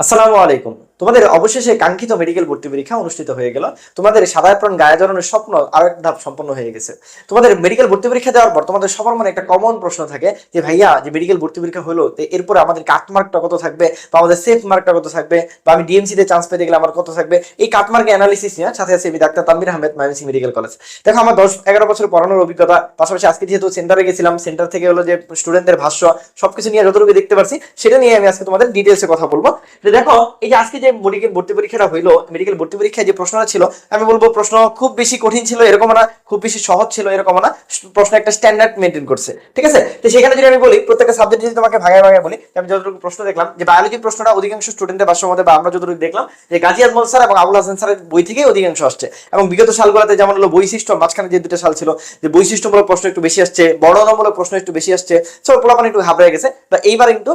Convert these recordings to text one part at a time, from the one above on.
আসসালামু আলাইকুম। তোমাদের অবশেষে কাঙ্ক্ষিত মেডিকেল ভর্তি পরীক্ষা অনুষ্ঠিত হয়ে গেল। তোমাদের সাধারণ গায়ে জড়ানোর স্বপ্ন আরেক ধাপ সম্পন্ন হয়ে গেছে। তোমাদের মেডিকেল ভর্তি পরীক্ষা দেওয়ার পর তোমাদের সবার মনে একটা কমন প্রশ্ন থাকে যে, ভাইয়া, যে মেডিকেল ভর্তি পরীক্ষা হলো, তো এরপরে আমাদের কাট মার্কটা কত থাকবে? বা আমাদের সেফ মার্কটা কত থাকবে? বা আমি ডিএমসি তে চান্স পেতে গেলে আমার কত থাকবে? এই কাট মার্ক অ্যানালিসিস নিয়ে সাথে আছে আমি ডাক্তার তানবির আহমেদ মাইমসি মেডিকেল কলেজ দেখো, আমার দশ, এগারো বছর পড়ানোর অভিজ্ঞতা, পাশাপাশি আজকে যেহেতু সেন্টারে গেছিলাম সেন্টার থেকে হলো যে স্টুডেন্টদের ভাষ্য, সবকিছু নিয়ে যতটুকু দেখতে পারছি, সেটা নিয়ে আমি আজকে তোমাদের ডিটেলসে কথা বলব। দেখো, এই যে আজকে যে মেডিকেল ভর্তি পরীক্ষাটা হইল মেডিকেল ভর্তি পরীক্ষায় যে প্রশ্নটা ছিল, আমি বলব প্রশ্ন খুব বেশি কঠিন ছিল এরকম না খুব বেশি সহজ ছিল এরকম না। প্রশ্ন একটা স্ট্যান্ডার্ড মেনটেন করছে। ঠিক আছে? তো সেখানে যদি আমি বলি, প্রত্যেকটা সাবজেক্ট যদি তোমাকে ভাগায় ভাগায় বলি আমি যতটুকু প্রশ্ন দেখলাম, যে বায়োলজি প্রশ্নটা অধিকাংশ স্টুডেন্টের মধ্যে বা আমরা যতটুকু দেখলাম, যে গাজী আজমল স্যার এবং আবুল হাসান স্যারের বই থেকেই অধিকাংশ আসছে। এবং বিগত সালগুলোতে যেমন হলো বৈশিষ্ট্য, মাঝখানে যে দুটো সাল ছিল, যে বৈশিষ্ট্যমূলক প্রশ্ন একটু বেশি আসছে, বর্ণনামূলক প্রশ্ন একটু বেশি আসছে সব পোলাপান একটু ঘাবড়ে গেছে। বা এইবার কিন্তু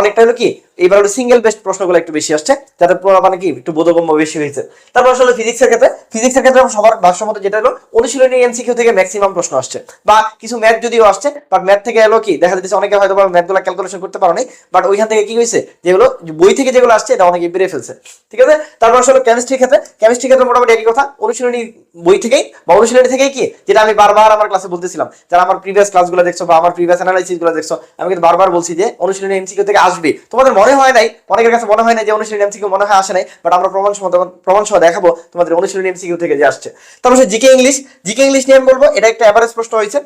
অনেকটা হলো কি, এইবার হলো সিঙ্গেল বেস্ট প্রশ্নগুলো একটু বেশি আসছে, যাতে পোলাপানে কি একটু বোধগম্য বেশি হয়েছে। তারপর আসলে ফিজিক্সের ক্ষেত্রে ফিজিক্সের ক্ষেত্রে সবার ভাষ্য মতো যেটা হলো, অনুশীলনী এমসিকিউ থেকে ম্যাক্সিমাম প্রশ্ন আসছে, বা কিছু ম্যাথ যদিও আসছে বাট ম্যাথ থেকে এলো কি, দেখা যাচ্ছে অনেকে হয়তো ম্যাথগুলো ক্যালকুলেশন করতে পারো বাট ওইখান থেকে কি হয়েছে যেগুলো বই থেকে যেগুলো আসছে, এটা অনেকে বেড়ে ফেলছে। ঠিক আছে? তারপর আসলে কেমিস্ট্রির ক্ষেত্রে কেমিস্ট্রির ক্ষেত্রে মোটামুটি একই কথা, অনুশীলনী বই থেকেই, বা অনুশীলনী থেকেই কি, যেটা আমি বারবার আমার ক্লাসে বলতেছিলাম, যারা আমার প্রিভিয়াস ক্লাসগুলো দেখছ, বা আমার প্রিভিয়াস অ্যানালাইসিসগুলো দেখছ, আমি কিন্তু বারবার বলছি যে অনুশীলনী এমসিকিউ থেকে আসবে। তোমাদের মনে হয় নাই, অনেকের কাছে মনে হয় না যে অনুশীলনী এমসিকিউ মনে হয় আসে নাই বাট আমরা প্রমাণ সহ প্রমাণ সহ দেখাবো, তোমাদের অনুশীলনী এমসিকিউ থেকে যে আসছে। তারপর জিকে ইংলিশ জিকে ইংলিশ নিয়ে আমি বলব এটা একটা এভারেজ প্রশ্ন হয়েছে।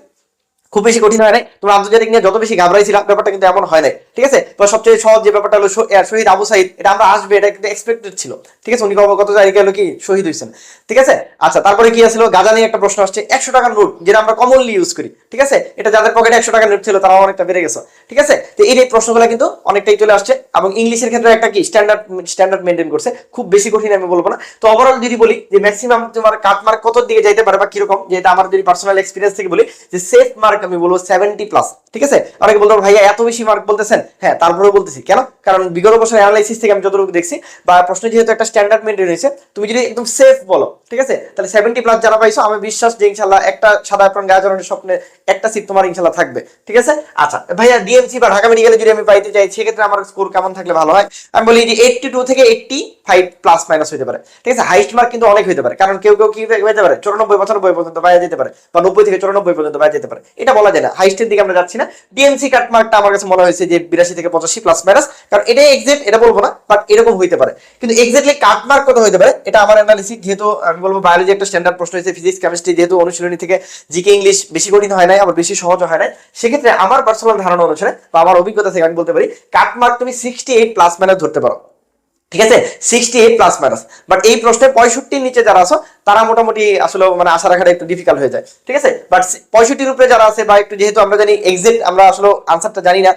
খুব বেশি কঠিন হয় নাই। তোমরা আন্তর্জাতিক নিয়ে যত বেশি ঘাবড়াইছিলাম, ব্যাপারটা কিন্তু এমন হয় নাই, ঠিক আছে? তো সবচেয়ে সহজ যে ব্যাপারটা হলো শহীদ আবু সাইদ, এটা আমরা আসবে, এটা কিন্তু এক্সপেক্টেড ছিল, ঠিক আছে? উনি কত জায়গায় হলো কি, শহীদ হয়েছেন, ঠিক আছে? আচ্ছা তারপরে কি আসলো গাজা নিয়ে একটা প্রশ্ন আসছে, একশো টাকার নোট, যেটা আমরা কমনলি ইউজ করি, ঠিক আছে? এটা যাদের পকেটে একশো টাকার নোট ছিল তারা অনেকটা বেড়ে গেছে, ঠিক আছে? তো এই প্রশ্নগুলো কিন্তু অনেকটাই চলে আসছে, এবং ইংলিশের ক্ষেত্রে একটা কি স্ট্যান্ডার্ড স্ট্যান্ডার্ড মেনটেন করছে, খুব বেশি কঠিন আমি বলব না। তো ওভারঅল যদি বলি, যে ম্যাক্সিমাম তোমার কাট মার্ক কত দিকে যাইতে পারে বা কীরকম, যেটা আমার যদি পার্সোনাল এক্সপিরিয়েন্স থেকে বলি, যে সেফ মার্ক আমি বলব সেভেন্টি প্লাস ঠিক আছে? অনেকে বলতে ভাইয়া, এত বেশি মার্ক বলতেছেন? হ্যাঁ তারপরেও বলতেছি। কেন? কারণ বিগত বছর অ্যানালাইসিস থেকে আমি যতটুকু দেখছি, বা প্রশ্ন যেহেতু একটা স্ট্যান্ডার্ড মেনটেন হয়েছে, তুমি যদি একদম সেফ বলো, ঠিক আছে? তাহলে সেভেন্টি প্লাস যারা পাইছো, আমি বিশ্বাস যে ইনশাল্লাহ একটা সাদা অ্যাপ্রন গায়ে জড়ানোর স্বপ্নে একটা সিট তোমার ইনশাল্লাহ থাকবে। ঠিক আছে? আচ্ছা ভাইয়া ডিএমসি বা ঢাকা মেডিকেলে যদি আমি পাইতে চাই, সেক্ষেত্রে আমার স্কোর কেমন থাকলে ভালো হয়? আমি বলি যে এইটটি টু থেকে এইটটি ফাইভ প্লাস মাইনাস হতে পারে। ঠিক আছে? হাইস্ট মার্ক কিন্তু অনেক হতে পারে। কারণ কেউ কেউ কি হতে পারে? চুরানব্বই, পঁচানব্বই পর্যন্ত বাইরে যেতে পারে, বা নব্বই থেকে চুরানব্বই পর্যন্ত বাইরে যেতে পারে। এটা বলা যায় না। হাইস্টের দিকে আমরা যাচ্ছি না। ডিএমসি কাট মার্কটা আমার কাছে মনে হয়েছে যে বিরাশি থেকে পঁচাশি প্লাস মাইনাস কারণ এটাই এক্সাক্ট এটা বলব না বাট এরকম হইতে পারে। কিন্তু এক্সাক্টলি কাট মার্ক কত হতে পারে, এটা আমার অ্যানালিসিস যেহেতু আমি বলব বায়োলজি একটা স্ট্যান্ডার্ড প্রশ্ন হয়েছে ফিজিক্স কেমিস্ট্রি যেহেতু অনুশীলনী থেকে জিকে ইংলিশ বেশি কঠিন হয় নাই, আবার বেশি সহজ হয় নাই, সেক্ষেত্রে আমার পার্সোনাল ধারণা অনুসারে বা আমার অভিজ্ঞতা থেকে আমি বলতে পারি কাট মার্ক তুমি সিক্সটি এইট প্লাস মাইনাস ধরতে পারো। ঠিক আছে? Sixty eight plus minus but এই প্রশ্নে পঁয়ষট্টির নিচে যারা আছো, তারা মোটামুটি আসলে মানে আশা রাখাটা একটু ডিফিকাল্ট হয়ে যায়। ঠিক আছে? বাট পঁয়ষট্টির উপরে যারা আছে বা একটু যেহেতু আমরা জানি এক্সাক্ট আমরা আসলে আনসারটা জানি না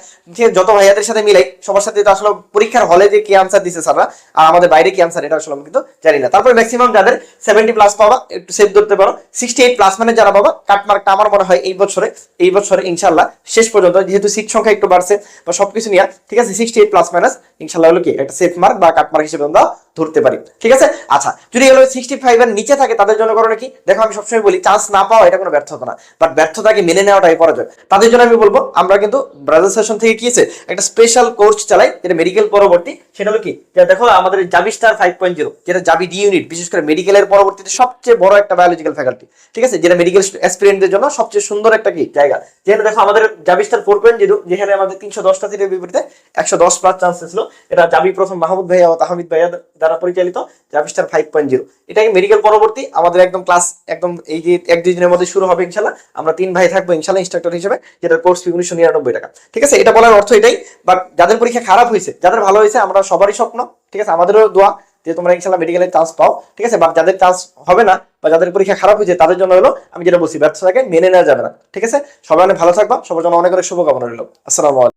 যত ভাইয়াদের সাথে মিলাই, সবার সাথে তো আসলে পরীক্ষার হলে যে কি আনসার দিছে স্যাররা, আর আমাদের বাইরে কি আনসার এটা আসলে আমি কিন্তু জানি না। তারপরে ম্যাক্সিমাম যাদের সেভেন্টি প্লাস পাবা, একটু সেভ ধরতে পারো। সিক্সটি এইট প্লাস মানে যারা পাবা কাট মার্কটা আমার মনে হয় এই বছরে এই বছরে ইনশাল্লাহ শেষ পর্যন্ত, যেহেতু সিট সংখ্যা একটু বাড়ছে, বা সবকিছু নিয়ে, ঠিক আছে? সিক্সটি এইট প্লাস মাইনাস ইনশাল্লাহ হলো কি একটা সেফ মার্ক বা কাট মার্ক হিসেবে আমরা ধরতে পারি। ঠিক আছে? আচ্ছা যদি এগুলো সিক্সটি ফাইভ এর নিচে থাকে, তাদের জন্য করণীয় কি? দেখো, আমি সবসময় বলি চান্স না পাওয়া এটা কোনো ব্যর্থতা না। বাট ব্যর্থতাকে মেনে নেওয়াটাই পরাজয়। তাদের জন্য আমি বলব, আমরা কিন্তু ব্রাদার সেশন থেকে কি আছে একটা স্পেশাল কোর্স চালাই, যেটা মেডিকেল পরবর্তী। সেটা হলো কি? দেখো, আমাদের Jabi star five point zero যেটা জাবি ডি ইউনিট বিশেষ করে মেডিকেলের পরবর্তীতে সবচেয়ে বড় একটা বায়োলজিক্যাল ফ্যাকাল্টি ঠিক আছে? যেটা মেডিকেল অ্যাসপিরিয়েন্টদের জন্য সবচেয়ে সুন্দর একটা কি? জায়গা। যেখানে দেখো, আমাদের Jabi star four point zero যেখানে আমাদের তিনশো দশটা সিটের বিপরীতে একশো দশ প্লাস চান্স ছিল। এটা জাবি প্রথম মাহমুদ ভাইয়া ও তাহমিদ ভাইয়া দ্বারা পরিচালিত Jabi star five point zero এটাকে মেডিকেল পরবর্তী আমাদের একদম ক্লাস একদম এই যে এক, দুই দিনের মধ্যে শুরু হবে ইনশাল্লাহ। আমরা তিন ভাই থাকব ইনশাল্লাহ ইনস্ট্রাক্টর হিসেবে, যেটার কোর্স ফি উনিশশো নিরানব্বই টাকা। ঠিক আছে? এটা বলার অর্থ এটাই বাট যাদের পরীক্ষা খারাপ হয়েছে, যাদের ভালো হয়েছে, আমরা সবারই স্বপ্ন, ঠিক আছে? আমাদেরও দোয়া যে তোমরা ইনশাল্লাহ মেডিকেলের চান্স পাও, ঠিক আছে? বা যাদের চান্স হবে না, বা যাদের পরীক্ষা খারাপ হয়েছে, তাদের জন্য হলো, আমি যেটা বলছি, ব্যর্থতাকে মেনে নেওয়া যাবে না, ঠিক আছে? সবাই অনেক ভালো থাকবা, সবার জন্য অনেক অনেক শুভকামনা রইল। আসসালামু আলাইকুম।